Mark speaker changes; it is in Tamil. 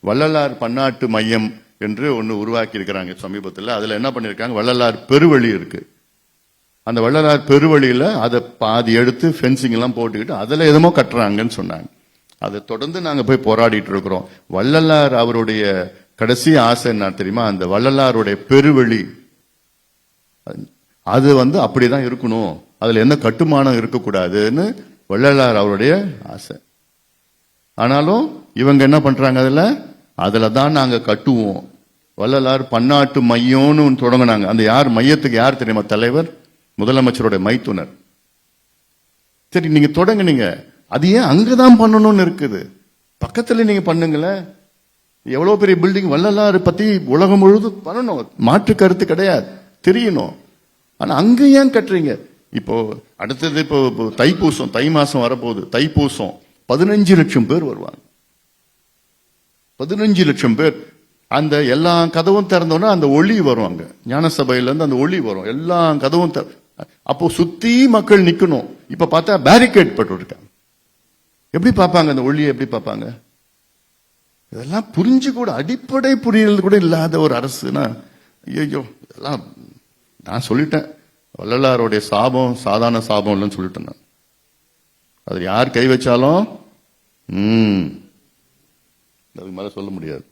Speaker 1: வள்ளலார் பன்னாட்டு மையம் என்று ஒன்று உருவாக்கி இருக்கிறாங்க சமீபத்தில். அதில் என்ன பண்ணியிருக்காங்க? வள்ளலார் பெருவழி இருக்கு. அந்த வள்ளலார் பெருவழியில் அதை பாதி எடுத்து ஃபென்சிங் எல்லாம் போட்டுக்கிட்டு அதில் எதுமோ கட்டுறாங்கன்னு சொன்னாங்க. அதை தொடர்ந்து நாங்கள் போய் போராடிட்டு இருக்கிறோம். வள்ளலார் அவருடைய கடைசி ஆசை என்ன தெரியுமா? அந்த வள்ளலாருடைய பெருவழி. அது வந்து அப்படிதான் இருக்கணும். அதில் எந்த கட்டுமானம் இருக்கக்கூடாதுன்னு வள்ளலார் அவருடைய ஆசை. ஆனாலும் இவங்க என்ன பண்றாங்க அதில்? அதில் தான் நாங்கள் கட்டுவோம். வள்ளலார் பன்னாட்டு மையம்னு தொடங்கினாங்க. அந்த யார் மையத்துக்கு யார் தெரியுமா? தலைவர் முதலமைச்சருடைய மைத்துனர். சரி நீங்கள் தொடங்குனீங்க. அது ஏன் அங்கே தான் பண்ணணும்னு இருக்குது? பக்கத்தில் நீங்கள் பண்ணுங்களேன் எவ்வளோ பெரிய பில்டிங் வள்ளலார் பற்றி உலகம் முழுவதும் பண்ணணும். மாற்று கருத்து கிடையாது. தெரியணும். ஆனால் அங்கே ஏன் கட்டுறீங்க? இப்போ அடுத்தது இப்போ தைப்பூசம் தை மாதம் வரப்போகுது. தைப்பூசம். பதினஞ்சு லட்சம் பேர் வருவாங்க. பதினஞ்சு லட்சம் பேர். அந்த எல்லா கதவும் திறந்தோன்னா அந்த ஒளி வரும் அங்க. ஞான அந்த ஒளி வரும். எல்லா கதவும் திற- அப்போ சுத்தி மக்கள் நிக்கணும். இப்ப பார்த்தா பேரிகேட் போட்டு இருக்காங்க எப்படி பார்ப்பாங்க? அந்த ஒளியை எப்படி பார்ப்பாங்க? இதெல்லாம் புரிஞ்சு கூட அடிப்படை புரியல் கூட இல்லாத ஒரு அரசுனா ஐயோ இதெல்லாம் நான் சொல்லிட்டேன். வள்ளலாருடைய சாபம் சாதாரண சாபம் இல்லைன்னு சொல்லிட்டேன் நான். அது யார் கை வச்சாலும் ம் அதுக்கு மேலே சொல்ல முடியாது.